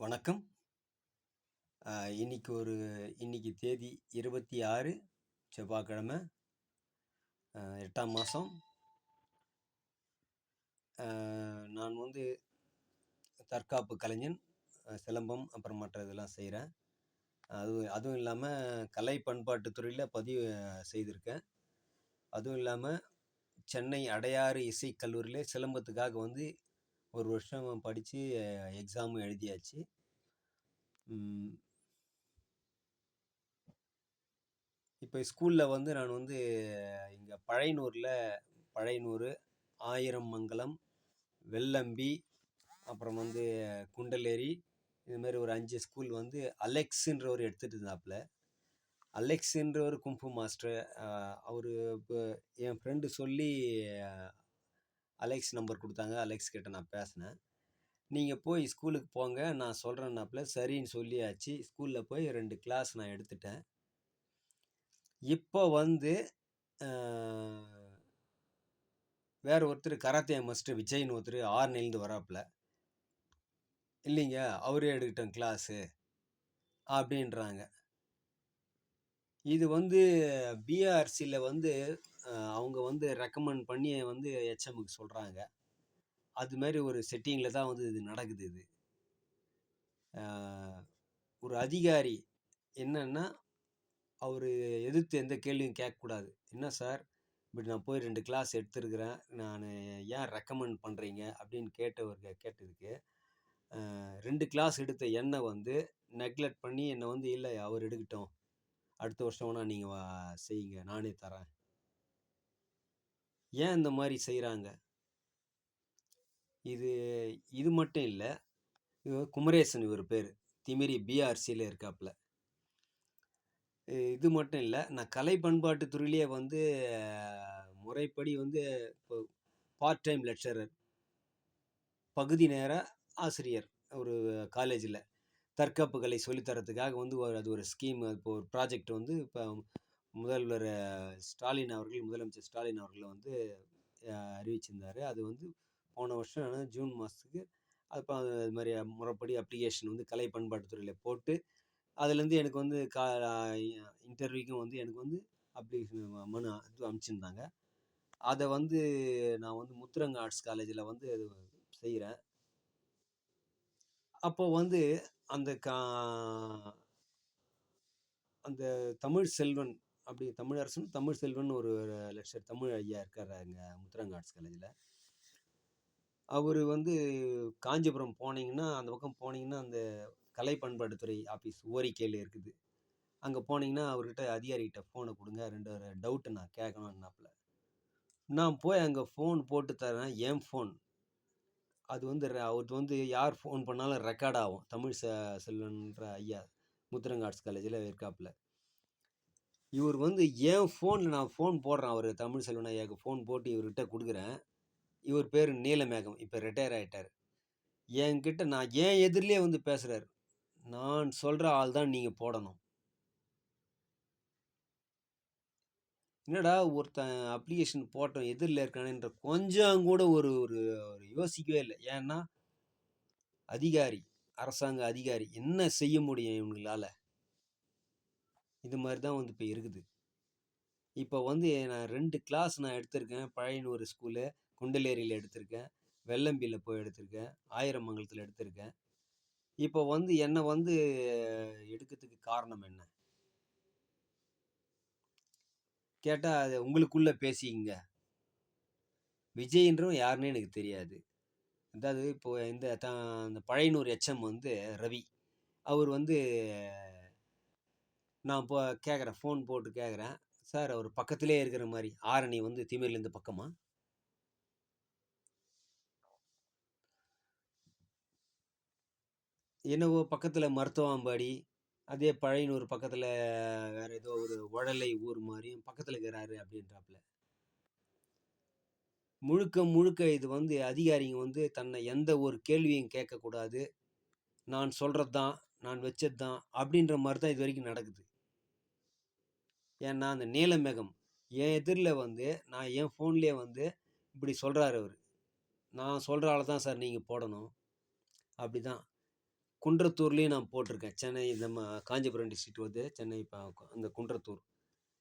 வணக்கம். இன்றைக்கி இன்னைக்கு ஒரு இன்னைக்கு தேதி 26 செவ்வாய்க்கிழமை. எட்டாம் மாதம் நான் வந்து தற்காப்பு கலைஞன். சிலம்பம், அப்புறம் மற்ற இதெல்லாம் செய்கிறேன் அது அதுவும் இல்லாமல் கலை பண்பாட்டு துறையில் பதிவு செய்திருக்கேன். அதுவும் இல்லாமல் சென்னை அடையாறு இசைக்கல்லூரியிலே சிலம்பத்துக்காக வந்து ஒரு வருஷம் படித்து எக்ஸாமும் எழுதியாச்சு. இப்போ ஸ்கூலில் வந்து நான் வந்து இங்கே பழையனூரில் பழையனூர் ஆயிரம் மங்கலம் வெள்ளம்பி அப்புறம் வந்து குண்டலேரி இதுமாரி ஒரு அஞ்சு ஸ்கூல் வந்து அலெக்ஸுன்றவர் எடுத்துகிட்டு இருந்தாப்புல. அலெக்ஸுன்றவர் கும்பு மாஸ்டர். அவர் இப்போ என் ஃப்ரெண்டு சொல்லி அலெக்ஸ் நம்பர் கொடுத்தாங்க அலெக்ஸ் கிட்ட நான் பேசினேன். நீங்கள் போய் ஸ்கூலுக்கு போங்க. நான் சொல்கிறேன்னாப்புல சரின்னு சொல்லியாச்சு. ஸ்கூலில் போய் ரெண்டு கிளாஸ் நான் எடுத்துட்டேன். இப்போ வந்து வேறு ஒருத்தர் கராத்தே மாஸ்டர் விஜய்னு ஒருத்தர் ஆரணிலேருந்து வராப்புல. இல்லைங்க அவரே எடுக்கிட்டோம் கிளாஸு அப்படின்றாங்க. இது வந்து பிஆர்சில வந்து அ அவங்க வந்து ரெக்கமெண்ட் பண்ணி வந்து ஹெச்எம்முக்கு சொல்றாங்க. அது மாரி ஒரு செட்டிங்ல தான் வந்து இது நடக்குது இது. ஒரு அதிகாரி என்னன்னா, அவரு எதிர்த்து எந்த கேள்வியும் கேட்கக்கூடாது. "என்ன சார், இப்படி நான் போய் 2 கிளாஸ் எடுத்திருக்கிறேன். நானு ஏன் ரெக்கமெண்ட் பண்றீங்க?" அப்படின்னு கேட்டவருக்கு கேட்டதுக்கு, அ 2 கிளாஸ் எடுத்த என்ன வந்து நெக்லெக்ட் பண்ணி என்ன வந்து, "இல்ல அவரு எடுக்கட்டும். அடுத்த வருஷம் வேணா நீங்கள் வா செய்யுங்க. நானே தரேன்." ஏன் இந்த மாதிரி செய்கிறாங்க இது இது மட்டும் இல்லை இவ குமரேசன் இவர் பேர் திமிரி பிஆர்சியில் இருக்காப்புல. இது மட்டும் இல்லை நான் கலை பண்பாட்டு துறையிலேயே வந்து முறைப்படி வந்து இப்போ பார்ட் டைம் லெக்சரர். பகுதி நேர ஆசிரியர் ஒரு காலேஜில் தற்காப்புகளை சொல்லித்தரத்துக்காக வந்து ஒரு அது ஒரு ஸ்கீம் இப்போ ஒரு ப்ராஜெக்ட் வந்து இப்போ முதல்வர் ஸ்டாலின் அவர்கள் முதலமைச்சர் ஸ்டாலின் அவர்கள் வந்து அறிவிச்சிருந்தார் அறிவிச்சிருந்தாரு. அது வந்து போன வருஷம் ஜூன் மாதத்துக்கு அப்ப அது மாதிரி முறைப்படி அப்ளிகேஷன் வந்து கலை பண்பாட்டுத்துறையில் போட்டு, அதுலேருந்து எனக்கு வந்து கா இன்டர்வியூக்கும் வந்து எனக்கு வந்து அப்ளிகேஷன் மனு இது அனுப்பிச்சிருந்தாங்க. அதை வந்து நான் வந்து முத்துரங்க ஆர்ட்ஸ் காலேஜில் வந்து அது செய்றேன். அப்போ வந்து அந்த கா அந்த தமிழ் செல்வன் அப்படி தமிழரசன், தமிழ் செல்வன் ஒரு லெக்சர் தமிழ் ஐயா இருக்கார் அங்கே முத்துராங்க ஆர்ட்ஸ் காலேஜில் அவர் வந்து காஞ்சிபுரம் போனீங்கன்னா, அந்த பக்கம் போனீங்கன்னா, அந்த கலை பண்பாட்டுத்துறை ஆஃபீஸ் ஓரிக்கையில் இருக்குது. அங்கே போனீங்கன்னா, அவர்கிட்ட அதிகாரிகிட்ட ஃபோன குடுங்க. 2 ஒரு டவுட் நான் கேட்கணும்னாப்புல. நான் போய் அங்கே ஃபோன் போட்டு தர்றேன். என் ஃபோன். அது வந்து அவருக்கு வந்து யார் ஃபோன் பண்ணாலும் ரெக்கார்ட் ஆகும். தமிழ் செ செல்வன்ற ஐயா முத்துரங்க ஆர்ட்ஸ் காலேஜில் இருக்காப்புல. இவர் வந்து என் ஃபோனில் நான் ஃபோன் போடுறேன் அவர் தமிழ் செல்வன் ஐயாவுக்கு ஃபோன் போட்டு இவர்கிட்ட கொடுக்குறேன் இவர் பேர் நீலமேகம். இப்போ ரிட்டையர் ஆகிட்டார் என்கிட்ட நான் ஏன் எதிரிலே வந்து பேசுகிறார் நான் சொல்கிற ஆள் தான் நீங்கள் போடணும். என்னடா ஒருத்தன் அப்ளிகேஷன் போட்டோம் எதிரில் இருக்கானேன்ற கொஞ்சம் கூட ஒரு ஒரு ஒரு யோசிக்கவே இல்லை ஏன்னா, அதிகாரி, அரசாங்க அதிகாரி என்ன செய்ய முடியும் இவங்களால? இது மாதிரி தான் வந்து இப்போ இருக்குது. இப்போ வந்து நான் ரெண்டு கிளாஸ் நான் எடுத்திருக்கேன். பழையனூர் ஸ்கூலு, குண்டலேரியில் எடுத்திருக்கேன். வெள்ளம்பியில் போய் எடுத்திருக்கேன். ஆயிரமங்கலத்தில் எடுத்திருக்கேன். இப்போ வந்து என்னை வந்து எடுக்கிறதுக்கு காரணம் என்ன? கேட்டால் அது உங்களுக்குள்ளே பேசிக்கங்க. விஜய்ன்றவன் யாருன்னு எனக்கு தெரியாது. அதாவது இப்போ இந்த த அந்த பழையனூர் எச்எம் வந்து ரவி. அவர் வந்து நான் இப்போ கேட்குறேன். ஃபோன் போட்டு கேட்குறேன். சார் அவர் பக்கத்திலேயே இருக்கிற மாதிரி ஆரணி வந்து திமிரிலேருந்து பக்கமாக என்னவோ பக்கத்தில் மருத்துவாம்பாடி, அதே பழையனூர் பக்கத்தில் வேறு ஏதோ ஒரு ஒழலை ஊர் மாதிரியும் பக்கத்தில் இருக்கிறாரு அப்படின்றாப்புல. முழுக்க முழுக்க இது வந்து அதிகாரிங்க வந்து தன்னை எந்த ஒரு கேள்வியும் கேட்கக்கூடாது. நான் சொல்கிறது தான், நான் வச்சது தான் அப்படின்ற மாதிரி தான் இது வரைக்கும் நடக்குது. ஏன்னா, அந்த நீலமேகம் என் எதிரில் வந்து நான் என் ஃபோன்லேயே வந்து இப்படி சொல்கிறாரு அவர் நான் சொல்கிறால தான் சார் நீங்கள் போடணும். அப்படிதான். குன்றத்தூர்லேயும் நான் போட்டிருக்கேன். சென்னை நம்ம காஞ்சிபுரம் டிஸ்ட்ரிக்ட் வந்து சென்னை இப்போ அந்த குன்றத்தூர்.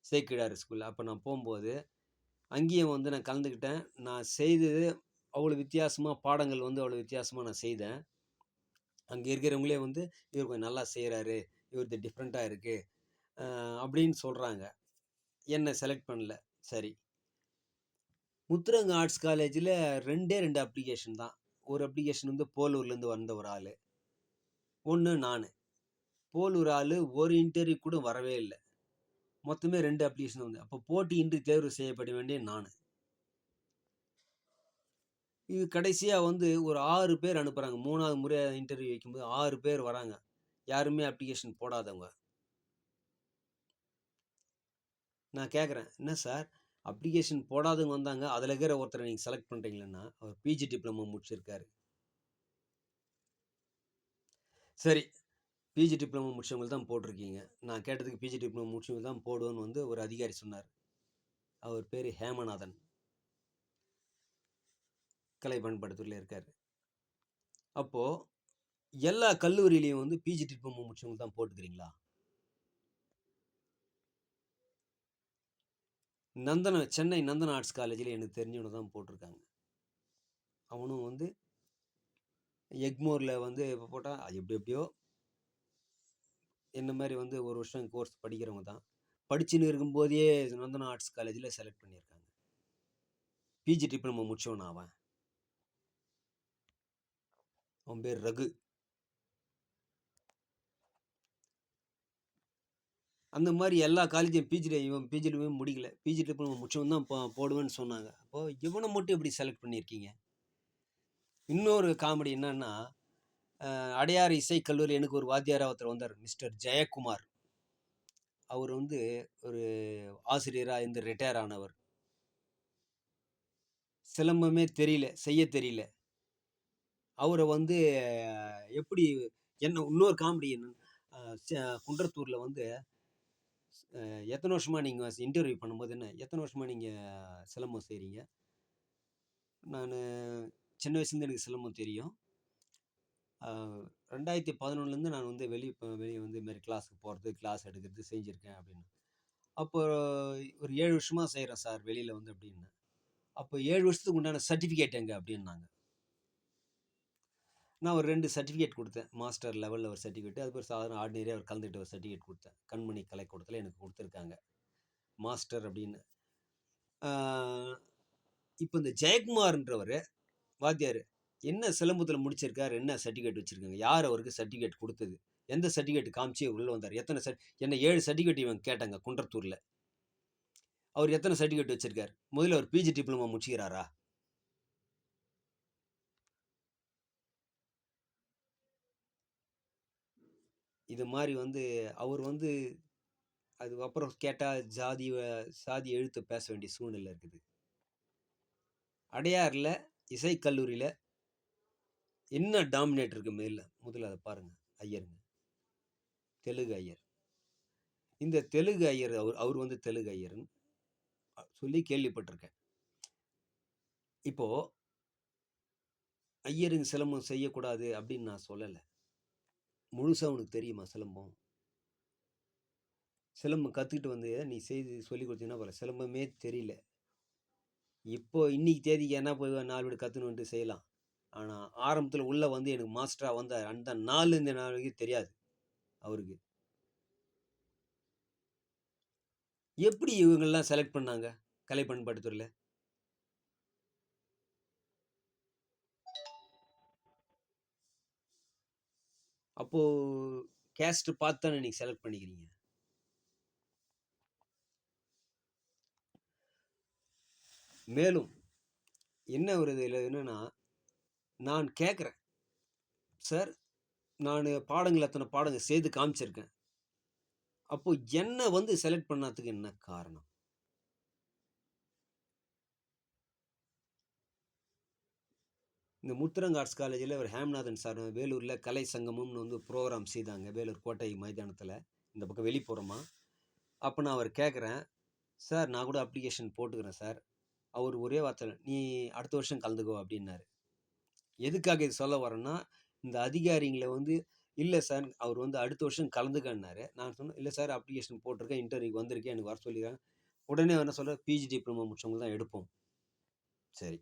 சேக்கிடார் ஸ்கூல். அப்போ நான் போகும்போது அங்கேயும் வந்து நான் கலந்துக்கிட்டேன். நான் செய்தது அவ்வளோ வித்தியாசமாக பாடங்கள் வந்து அவ்வளோ வித்தியாசமாக நான் செய்தேன். அங்கே இருக்கிறவங்களே வந்து இவர் கொஞ்சம் நல்லா செய்கிறாரு இவரது டிஃப்ரெண்ட்டாக இருக்குது அப்படின்னு சொல்கிறாங்க என்னை செலக்ட் பண்ணல. சரி. முத்துரங்க ஆர்ட்ஸ் காலேஜில் ரெண்டே ரெண்டு அப்ளிகேஷன் தான். ஒரு அப்ளிகேஷன் வந்து போலூர்லேருந்து வந்த ஒரு ஆள். ஒன்று நான். போலூர் ஆள் ஒரு இன்டர்வியூ கூட வரவே இல்லை. மொத்தமே ரெண்டு அப்ளிகேஷன் வந்து. அப்போ போட்டியின்றி தேர்வு செய்யப்பட வேண்டிய நான். இது கடைசியாக வந்து ஒரு ஆறு பேர் அனுப்புகிறாங்க மூணாவது முறையாக இன்டர்வியூ வைக்கும்போது ஆறு பேர் வராங்க. யாருமே அப்ளிகேஷன் போடாதவங்க. நான் கேட்குறேன் என்ன சார்? அப்ளிகேஷன் போடாதவங்க வந்தாங்க. அதில் இருக்கிற ஒருத்தரை நீங்கள் செலக்ட் பண்ணுறீங்களன்னா அவர் பிஜி டிப்ளமோ முடிச்சிருக்காரு. சரி. பிஜி டிப்ளமோ முடிச்சவங்களுக்கு தான் போட்டிருக்கீங்க. நான் கேட்டதுக்கு பிஜி டிப்ளமோ முடிச்சவங்க தான் போடுவோன்னு வந்து ஒரு அதிகாரி சொன்னார். அவர் பேர் ஹேமநாதன். கலை பண்படுத்தூரில் இருக்கார். அப்போது எல்லா கல்லூரியிலையும் வந்து பிஜி டிப்ளமோ முடிச்சவங்க தான் போட்டுக்கிறீங்களா? நந்தன சென்னை நந்தன ஆர்ட்ஸ் காலேஜில் எனக்கு தெரிஞ்சவனை தான் போட்டிருக்காங்க. அவனும் வந்து எக்மோரில் வந்து இப்போ போட்டால் அது எப்படி எப்படியோ என்ன மாதிரி வந்து ஒரு வருஷம் கோர்ஸ் படிக்கிறவங்க தான். படிச்சுன்னு இருக்கும்போதே நந்தனா ஆர்ட்ஸ் காலேஜில் செலக்ட் பண்ணியிருக்காங்க. பிஜி டிப்ளமோ முடிச்சவன் அவன். அவன் பேர் ரகு. அந்த மாதிரி எல்லா காலேஜும் பிஜி இவன் பிஜிலுமே முடிக்கல. பிஜி டிப்ளமோ முடிச்சவன் தான் போடுவேன்னு சொன்னாங்க. அப்போது இவனை மட்டும் எப்படி செலக்ட் பண்ணியிருக்கீங்க? இன்னொரு காமெடி என்னன்னா அடையார் இசை கல்லூரி எனக்கு ஒரு வாத்தியாராக ஒருத்தர் வந்தார் மிஸ்டர் ஜெயக்குமார். அவர் வந்து ஒரு ஆசிரியராக இருந்து ரிட்டையர் ஆனவர். சிலம்பமே தெரியல செய்ய தெரியல. அவரை வந்து எப்படி என்ன இன்னொரு காமெடி என்ன குன்றத்தூரில் வந்து எத்தனை வருஷமாக நீங்கள் இன்டர்வியூ பண்ணும்போது என்ன எத்தனை வருஷமாக நீங்கள் சிலம்பம் செய்கிறீங்க நான் சின்ன வயசுலேருந்து எனக்கு சிலம்பம் தெரியும். ரெண்டாயிரத்தி பதினொன்றுலேருந்து நான் வந்து வெளியே வெளியே வந்து இதுமாரி கிளாஸுக்கு போகிறது கிளாஸ் எடுக்கிறது செஞ்சுருக்கேன் அப்படின்னு. அப்போ ஒரு ஏழு வருஷமாக செய்கிறேன் சார் வெளியில் வந்து அப்படின்னு. அப்போ ஏழு வருஷத்துக்கு உண்டான சர்டிஃபிகேட் எங்கே அப்படின்னாங்க. நான் ஒரு ரெண்டு சர்டிஃபிகேட் கொடுத்தேன். மாஸ்டர் லெவலில் ஒரு சர்டிஃபிகேட் அதுக்கப்புறம் சாதாரண ஆர்டினரியாக ஒரு கலந்துக்கிட்ட ஒரு சர்டிஃபிகேட் கொடுத்தேன். கண்மணி கலைக்கூடத்தில் எனக்கு கொடுத்துருக்காங்க. மாஸ்டர் அப்படின்னு. இப்போ இந்த ஜெயக்குமார்ன்றவர் வாத்தியார் என்ன சிலம்பத்தில் முடிச்சிருக்காரு? என்ன சர்டிஃபிகேட் வச்சுருக்காங்க? யார் அவருக்கு சர்டிஃபிகேட் கொடுத்தது? எந்த சர்டிஃபிகேட் காமிச்சு உள்ளே வந்தார்? எத்தனை சர்ட் என்ன ஏழு சர்டிஃபிகேட் இவன் கேட்டாங்க குன்றத்தூரில். அவர் எத்தனை சர்டிஃபிகேட் வச்சுருக்கார்? முதல்ல அவர் பிஜி டிப்ளமா முடிச்சுக்கிறாரா? இது மாதிரி வந்து அவர் வந்து அதுக்கப்புறம் கேட்டால் ஜாதி சாதி எழுத்து பேச வேண்டிய சூழ்நிலை இருக்குது. அடையாறில் இசைக்கல்லூரியில் என்ன டாமினேட் இருக்கு மேல முதல்ல அதை பாருங்கள் ஐயருங்க. தெலுங்கு ஐயர். இந்த தெலுங்கு ஐயர் அவர் அவர் வந்து தெலுங்கு ஐயர்னு சொல்லி கேள்விப்பட்டிருக்கேன். இப்போது ஐயருங்க சிலம்பம் செய்யக்கூடாது அப்படின்னு நான் சொல்லலை. முழுசாக உனக்கு தெரியுமா சிலம்பம்? சிலம்பம் கற்றுக்கிட்டு வந்து நீ செய்து சொல்லி கொடுத்தீங்கன்னா போல சிலம்பமே தெரியல. இப்போ இன்னைக்கு தேதிக்கு என்ன போய் நாலு வீடு கற்றுன்னு செய்யலாம். ஆனால் ஆரம்பத்தில் உள்ளே வந்து எனக்கு மாஸ்டராக வந்தார் அந்த நாள் இந்த நாளைக்கு தெரியாது அவருக்கு. எப்படி இவங்கெல்லாம் செலக்ட் பண்ணாங்க? கலை பண்பாட்டுத்துறையில்? அப்போது கேஸ்ட்டு பார்த்து தானே நீங்கள் செலக்ட் பண்ணிக்கிறீங்க? மேலும் என்ன ஒரு இதில் என்னென்னா நான் கேட்குறேன் சார் நான் பாடங்கள் அத்தனை பாடங்கள் செய்து காமிச்சிருக்கேன். அப்போது என்ன வந்து செலக்ட் பண்ணாததுக்கு என்ன காரணம்? இந்த முத்துரங்க ஆர்ட்ஸ் காலேஜில் ஒரு ஹேம்நாதன் சார் வேலூரில் கலை சங்கமம்னு வந்து ப்ரோக்ராம் செய்தாங்க வேலூர் கோட்டை மைதானத்தில். இந்த பக்கம் வெளிப்புறமா. அப்போ நான் அவர் கேட்குறேன் சார் நான் கூட அப்ளிகேஷன் போட்டுக்கிறேன் சார். அவர் ஒரே வார்த்தை நீ அடுத்த வருஷம் கலந்துக்கோ அப்படின்னாரு. எதுக்காக இது சொல்ல வரேன்னா இந்த அதிகாரிங்களை வந்து இல்லை சார் அவர் வந்து அடுத்த வருஷம் கலந்துக்கன்னாரு. நான் சொன்னேன் இல்லை சார் அப்ளிகேஷன் போட்டிருக்கேன் இன்டர்வியூக்கு வந்திருக்கேன் எனக்கு வர சொல்லியிருக்காங்க உடனே அவர் என்ன சொல்கிறார் பிஜி டிப்ளமோ முடிச்சவங்க தான் எடுப்போம். சரி.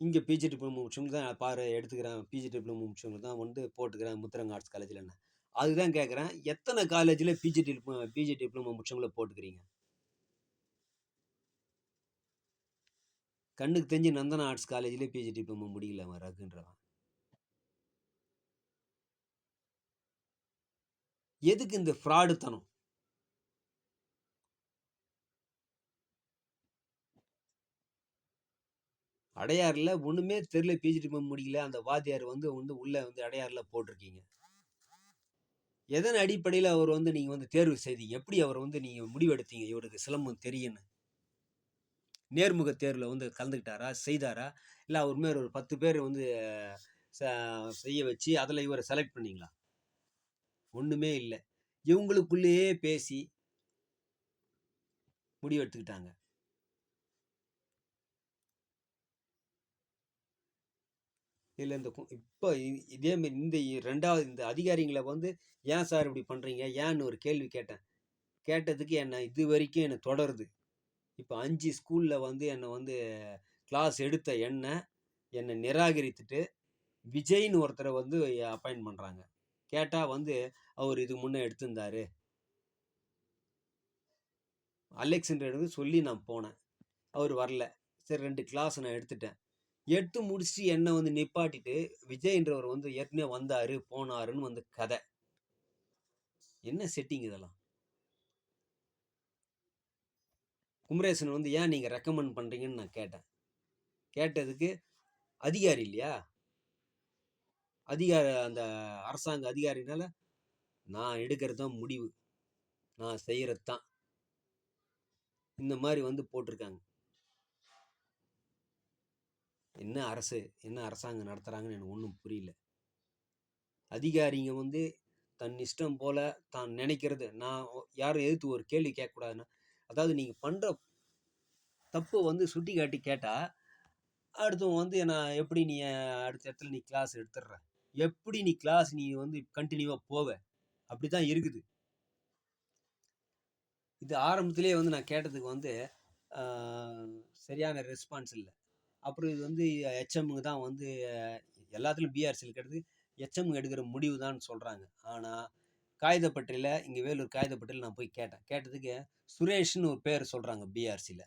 இங்கே பிஜி டிப்ளமோ முடிச்சவங்க தான் பாரு எடுத்துக்கிறேன் பிஜி டிப்ளமோ முடிச்சவங்க தான் வந்து போட்டுக்கிறேன் முத்திரங்க ஆர்ட்ஸ் காலேஜில் என்ன. அதுதான் கேட்குறேன் எத்தனை காலேஜில் பிஜி டிப்ளமோ பிஜி டிப்ளமோ முடிச்சவங்கள போட்டுக்கிறீங்க? கண்ணுக்கு தெரிஞ்சு நந்தனா ஆர்ட்ஸ் காலேஜ்லேயே பிஹெச்டி டிப்ளமோ முடியல அவன் ரகுன்றவன். எதுக்கு இந்த ஃப்ராடுத்தனம் அடையாறில் ஒன்றுமே தெரில பிஹெச்டி பண்ண முடியல அந்த வாத்தியார் வந்து வந்து உள்ளே வந்து அடையாறில் போட்டிருக்கீங்க. எதன் அடிப்படையில் அவர் வந்து நீங்கள் வந்து தேர்வு செய்தீங்க? எப்படி அவர் வந்து நீங்கள் முடிவெடுத்தீங்க? இவருக்கு சிலம்பம் தெரியுன்னு நேர்முக தேர்வில் வந்து கலந்துக்கிட்டாரா? செய்தாரா? இல்லை அவர் மேல் ஒரு பத்து பேர் வந்து செய்ய வச்சு அதில் இவரை செலக்ட் பண்ணிங்களா? ஒன்றுமே இல்லை. இவங்களுக்குள்ளேயே பேசி முடிவெடுத்துக்கிட்டாங்க. இதில் இந்த இப்போ இதே மாதிரி இந்த ரெண்டாவது இந்த அதிகாரிங்களை வந்து ஏன் சார் இப்படி பண்ணுறீங்க ஏன்னு ஒரு கேள்வி கேட்டேன். கேட்டதுக்கு என்னை இது வரைக்கும் என்னை தொடருது. இப்போ அஞ்சு ஸ்கூலில் வந்து என்னை வந்து கிளாஸ் எடுத்த என்னை என்னை நிராகரித்துட்டு விஜய்னு ஒருத்தரை வந்து அப்பாயின்ட் பண்ணுறாங்க கேட்டால் வந்து அவர் இதுக்கு முன்னே எடுத்திருந்தாரு. அலெக்சண்டர் சொல்லி நான் போனேன். அவர் வரல. சரி ரெண்டு கிளாஸ் நான் எடுத்துட்டேன். எடுத்து முடிச்சுட்டு என்னை வந்து நிப்பாட்டிட்டு விஜய்ன்றவர் வந்து ஏற்கனவே வந்தார் போனாருன்னு வந்து கதை. என்ன செட்டிங் இதெல்லாம்? குமரேசன் வந்து ஏன் நீங்கள் ரெக்கமெண்ட் பண்ணுறீங்கன்னு நான் கேட்டேன். கேட்டதுக்கு அதிகாரி இல்லையா? அதிகார அந்த அரசாங்க அதிகாரினால நான் எடுக்கிறது தான் முடிவு. நான் செய்கிறது தான். இந்த மாதிரி வந்து போட்டிருக்காங்க. என்ன அரசு என்ன அரசாங்கம் நடத்துகிறாங்கன்னு எனக்கு ஒன்றும் புரியல. அதிகாரிங்க வந்து தன் இஷ்டம் போல் தான் நினைக்கிறது. நான் யாரும் எதிர்த்து ஒரு கேள்வி கேட்கக்கூடாதுன்னா அதாவது நீங்கள் பண்ணுற தப்பு வந்து சுட்டி காட்டி கேட்டால் அடுத்தவங்க வந்து நான் எப்படி நீ அடுத்த இடத்துல நீ கிளாஸ் எடுத்துடுற? எப்படி நீ கிளாஸ் நீ வந்து கண்டினியூவாக போவ? அப்படி தான் இருக்குது. இது ஆரம்பத்திலே வந்து நான் கேட்டதுக்கு வந்து சரியான ரெஸ்பான்ஸ் இல்லை. அப்புறம் இது வந்து ஹெச்எம்முக்கு தான் வந்து எல்லாத்துலேயும் பிஆர்சியில் கேட்டது ஹெச்எம் எடுக்கிற முடிவு தான் சொல்கிறாங்க ஆனால் காகிதப்பட்டியில் இங்கே வேலூர் காகிதப்பட்டியில் நான் போய் கேட்டேன். கேட்டதுக்கு சுரேஷ்னு ஒரு பேர் சொல்கிறாங்க பிஆர்சியில்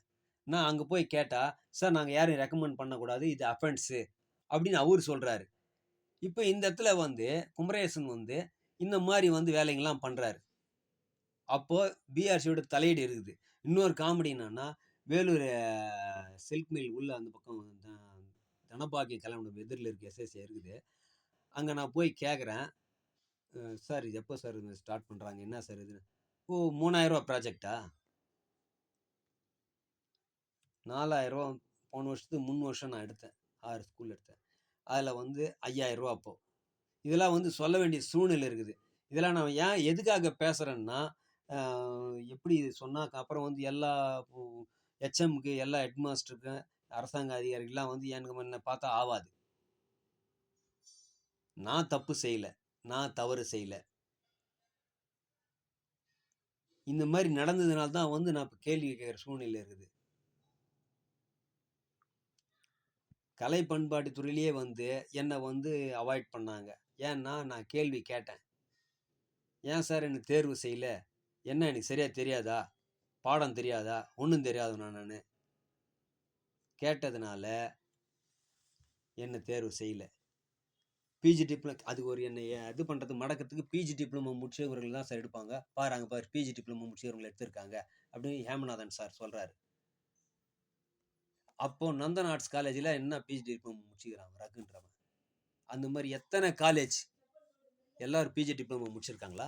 நான் அங்கே போய் கேட்டால் சார் நாங்கள் யாரையும் ரெக்கமெண்ட் பண்ணக்கூடாது இது அஃபென்ஸு அப்படின்னு அவர் சொல்கிறாரு இப்போ இந்த இடத்துல வந்து குமரேசன் வந்து இந்த மாதிரி வந்து வேலைங்கள்லாம் பண்ணுறாரு அப்போது பிஆர்சியோட தலையீடு இருக்குது. இன்னொரு காமெடி என்னன்னா வேலூர் சில்க் மில் உள்ள அந்த பக்கம் தனபாக்கிய கல்யாணம் எதிரில் இருக்க எஸ்எஸ்ஏ இருக்குது. அங்கே நான் போய் கேட்குறேன் சார் இது எப்போ சார் இது ஸ்டார்ட் பண்ணுறாங்க என்ன சார் இது? ஓ மூணாயிரரூவா ப்ராஜெக்டா? நாலாயிரரூவா போன வருஷத்துக்கு மூணு வருஷம் நான் எடுத்தேன். ஆறு ஸ்கூல் எடுத்தேன். அதில் வந்து ஐயாயிரரூவா அப்போது இதெல்லாம் வந்து சொல்ல வேண்டிய சூழ்நிலை இருக்குது. இதெல்லாம் நான் ஏன் எதுக்காக பேசுகிறேன்னா எப்படி சொன்னாக்க அப்புறம் வந்து எல்லா ஹெச்எம்க்கு எல்லா ஹெட்மாஸ்டருக்கும் அரசாங்க அதிகாரிகள்லாம் வந்து எனக்கு முன்ன பார்த்தா ஆவாது. நான் தப்பு செய்யலை. நான் தவறு செய்யலை. இந்த மாதிரி நடந்ததுனால தான் வந்து நான் இப்போ கேள்வி கேட்குற சூழ்நிலை இருக்குது. கலை பண்பாட்டு துறையிலேயே வந்து என்னை வந்து அவாய்ட் பண்ணாங்க. ஏன்னா நான் கேள்வி கேட்டேன். ஏன் சார் எனக்கு தேர்வு செய்யலை? என்ன எனக்கு சரியாக தெரியாதா? பாடம் தெரியாதா? ஒன்றும் தெரியாது நான்? கேட்டதுனால என்னை தேர்வு செய்யலை. பிஜி டிப்ளமோ அது ஒரு என்னை இது பண்ணுறது மடக்கிறதுக்கு பிஜி டிப்ளமோ முடிச்சவர்கள் தான் சார் எடுப்பாங்க. பாருங்க பாரு பிஜி டிப்ளமோ முடிச்சவர்கள் எடுத்திருக்காங்க அப்படின்னு ஹேமநாதன் சார் சொல்கிறாரு அப்போது நந்தன் ஆர்ட்ஸ் காலேஜில் என்ன பிஜி டிப்ளமோ முடிச்சுக்கிறாங்க ரகுன்றவன். அந்த மாதிரி எத்தனை காலேஜ் எல்லோரும் பிஜி டிப்ளமோ முடிச்சிருக்காங்களா?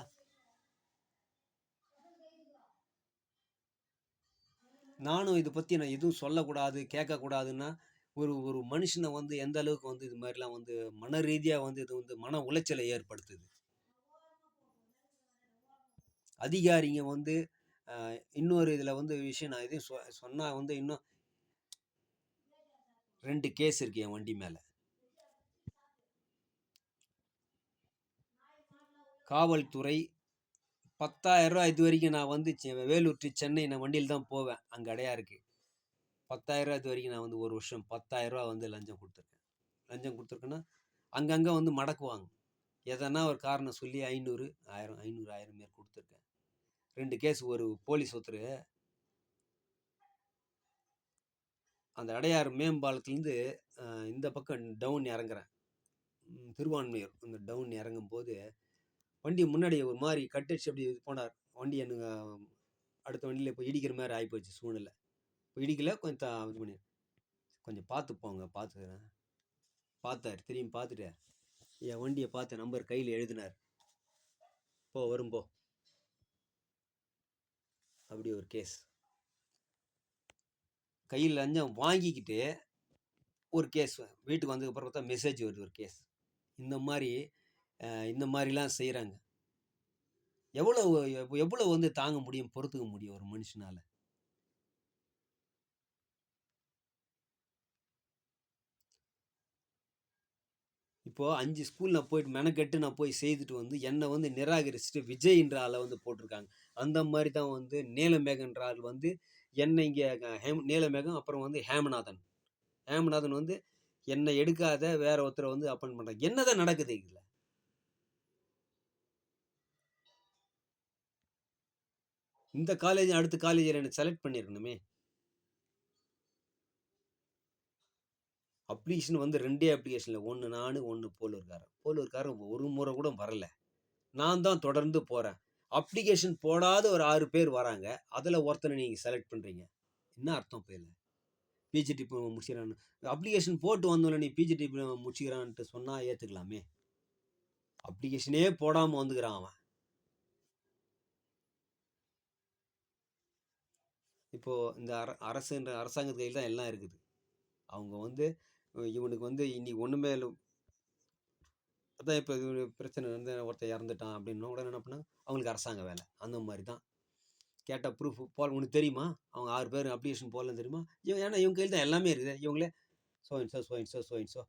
நானும் இதை பற்றி நான் எதுவும் சொல்லக்கூடாது கேட்கக்கூடாதுன்னா ஒரு ஒரு மனுஷனை வந்து எந்த அளவுக்கு வந்து இது மாதிரிலாம் வந்து மன ரீதியாக வந்து இது வந்து மன உளைச்சலை ஏற்படுத்துது அதிகாரிங்க வந்து இன்னொரு இதில் வந்து விஷயம் நான் இதையும் சொ சொன்னால் வந்து இன்னும் ரெண்டு கேஸ் இருக்கு என் வண்டி மேலே காவல்துறை பத்தாயிரரூவா இது வரைக்கும் நான் வந்து வேலூர் டு சென்னை நான் வண்டியில் தான் போவேன். அங்கே அடையாருக்கு. இருக்குது 10,000 இது வரைக்கும் நான் வந்து ஒரு வருஷம் பத்தாயிரரூவா வந்து லஞ்சம் கொடுத்துருக்கேன் லஞ்சம் கொடுத்துருக்கேன்னா அங்கங்கே வந்து மடக்குவாங்க. எதனா ஒரு காரணம் சொல்லி 500, 1000, 500, 1000 மாரி குடுத்துருக்கேன். 2 கேஸ் ஒரு போலீஸ் ஒருத்தரு அந்த அடையார் மேம்பாலத்துலேருந்து இந்த பக்கம் டவுன் இறங்குறேன். திருவான்மையூர் அந்த இந்த டவுன் இறங்கும்போது, வண்டி முன்னாடி ஒரு மாதிரி கட்டடிச்சு அப்படி போனார். வண்டி எனக்கு அடுத்த வண்டியில் இப்போ இடிக்கிற மாதிரி ஆகிப்போச்சு சூழ்நிலை. இடிக்கல கொஞ்சம் இது பண்ணி கொஞ்சம் பார்த்து போங்க பார்த்துக்கிறேன். பார்த்தாரு. திரும்பி பார்த்துட்டு, என் வண்டியை பார்த்து நம்பர் கையில் எழுதினார் போ வரும் போ. அப்படி ஒரு கேஸ். கையில் லஞ்சம் வாங்கிக்கிட்டு ஒரு கேஸ். வீட்டுக்கு வந்ததுக்கப்புறம் பார்த்தா மெசேஜ் வருது ஒரு கேஸ். இந்த மாதிரி இந்த மாதிரிலாம் செய்கிறாங்க எவ்வளோ எவ் வந்து தாங்க முடியும்? பொறுத்துக்க முடியும் ஒரு மனுஷனால் இப்போது அஞ்சு ஸ்கூல் நான் போயிட்டு மெனக்கெட்டு நான் போய் செய்துட்டு வந்து, என்னை வந்து நிராகரிச்சுட்டு விஜய்ன்ற ஆளை வந்து போட்டிருக்காங்க அந்த மாதிரி தான் வந்து நீலமேகன்ற ஆள் வந்து என்னை இங்கே ஹேம் நீலமேகம் அப்புறம் வந்து ஹேமநாதன். ஹேமநாதன் வந்து என்னை எடுக்காத வேற ஒருத்தரை வந்து அப்பாயிண்ட் பண்ணுறாங்க என்னதான் நடக்குது இதில் இந்த காலேஜ் அடுத்த காலேஜில் என்னை செலக்ட் பண்ணியிருக்கணுமே! அப்ளிகேஷன் வந்து ரெண்டே அப்ளிகேஷனில் ஒன்று நான் ஒன்று போலூர்காரன். போலூர்காரன் ஒரு முறை கூட வரல. நான் தான் தொடர்ந்து போகிறேன் அப்ளிகேஷன் போடாத ஒரு ஆறு பேர் வராங்க. அதில் ஒருத்தனை நீங்கள் செலக்ட் பண்ணுறீங்க என்ன அர்த்தம் இப்ப இதுல? பிஜி முடிச்சுக்கிறான்னு. அப்ளிகேஷன் போட்டு வந்தோம்ல நீ பிஜி டிப்ளமோ முடிச்சுக்கிறான்ட்டு சொன்னால் ஏற்றுக்கலாமே அப்ளிகேஷனே போடாமல் வந்துக்கிறான் அவன். இப்போது இந்த அர அரசுன்ற அரசாங்கத்து கையில் தான் எல்லாம் இருக்குது. அவங்க வந்து இவனுக்கு வந்து இன்னைக்கு ஒன்றுமே இல்லை அதான் இப்போ இது பிரச்சனை வந்து ஒருத்தன் இறந்துட்டான் அப்படின்னா உடனே என்ன பண்ணாங்க? அவங்களுக்கு அரசாங்க வேலை. அந்த மாதிரி தான். கேட்டால் ப்ரூஃப் போல் உனக்கு தெரியுமா? அவங்க ஆறு பேர் அப்ளிகேஷன் போடலன்னு தெரியுமா? இவ ஏன்னா இவங்க கையில் தான் எல்லாமே இருக்குது. இவங்களே சோயின்ஸோ சோயின்ஸோ சோயின்ஸோ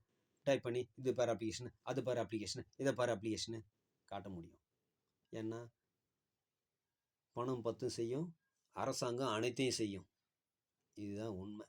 டைப் பண்ணி இது பேர் அப்ளிகேஷன், அது பேர் அப்ளிகேஷன், இதை பேர் அப்ளிகேஷனு காட்ட முடியும். ஏன்னா பணம் பத்தும் செய்யும். அரசாங்கம் அனைத்தையும் செய்யும். இதுதான் உண்மை.